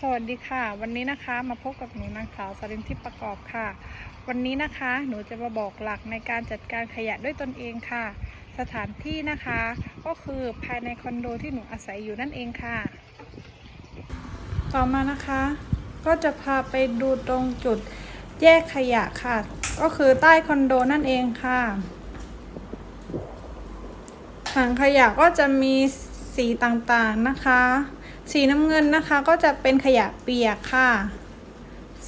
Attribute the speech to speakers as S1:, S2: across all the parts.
S1: สวัสดีค่ะ วันนี้นะคะมาพบกับหนูนางสาวสรินทิพย์ประกอบค่ะ วันนี้นะคะหนูจะมาบอกหลักในการจัดการขยะด้วยตนเองค่ะ สถานที่นะคะก็คือภายในคอนโดที่หนูอาศัยอยู่นั่นเองค่ะ ต่อมานะคะ ก็จะพาไปดูตรงจุดแยกขยะค่ะ ก็คือใต้คอนโดนั่นเองค่ะถังขยะก็จะมีสีต่างๆนะคะ สีน้ำเงินนะคะก็จะเป็นขยะเปียกค่ะ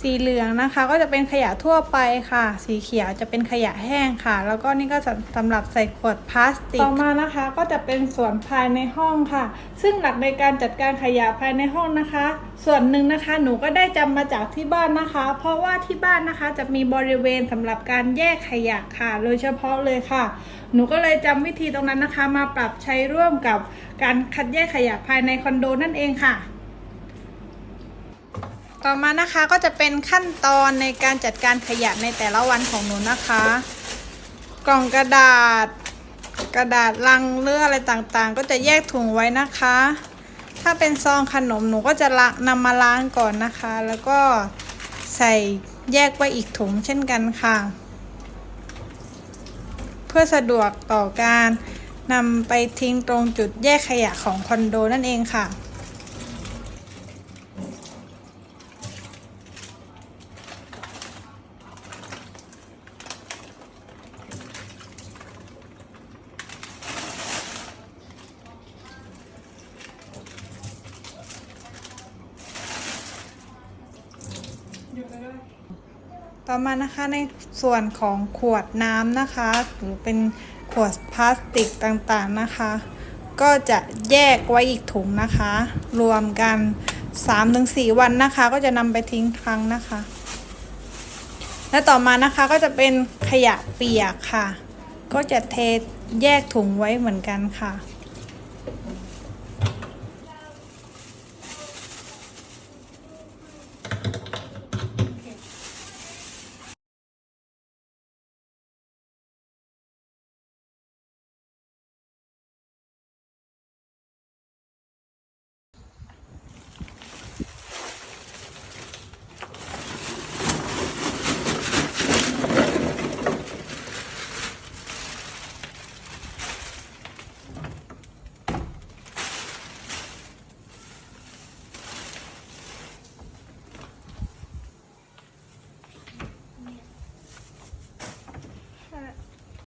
S1: สีเหลืองนะคะก็จะเป็นขยะทั่วไปค่ะ สีเขียวจะเป็นขยะแห้งค่ะ แล้วก็นี่ก็สำหรับใส่ขวดพลาสติก ต่อมานะคะก็จะเป็นส่วนภายในห้องค่ะ ซึ่งหลักในการจัดการขยะภายในห้องนะคะ ส่วนหนึ่งนะคะหนูก็ได้จำมาจากที่บ้านนะคะ เพราะว่าที่บ้านนะคะจะมีบริเวณสำหรับการแยกขยะค่ะ โดยเฉพาะเลยค่ะ หนูก็เลยจำวิธีตรงนั้นนะคะ มาปรับใช้ร่วมกับการคัดแยกขยะภายในคอนโดนั่นเองค่ะ ต่อมานะคะก็จะเป็นขั้นตอนในการจัดการขยะในแต่ละวันของหนูนะคะ กล่องกระดาษ กระดาษลังเลืออะไรต่างๆ ก็จะแยกถุงไว้นะคะ ถ้าเป็นซองขนมหนูก็จะละนำมาล้างก่อนนะคะ แล้วก็ใส่แยกไว้อีกถุงเช่นกันค่ะ เพื่อสะดวกต่อการนำไปทิ้งตรงจุดแยกขยะของคอนโดนั่นเองค่ะ ต่อมานะคะในส่วนของขวดน้ำนะคะหรือเป็นขวดพลาสติกต่างๆนะคะ ก็จะแยกไว้อีกถุงนะคะ รวมกัน 3-4 วันนะคะ ก็จะนำไปทิ้งครั้งนะคะ และต่อมานะคะก็จะเป็นขยะเปียกค่ะ ก็จะเทแยกถุงไว้เหมือนกันค่ะ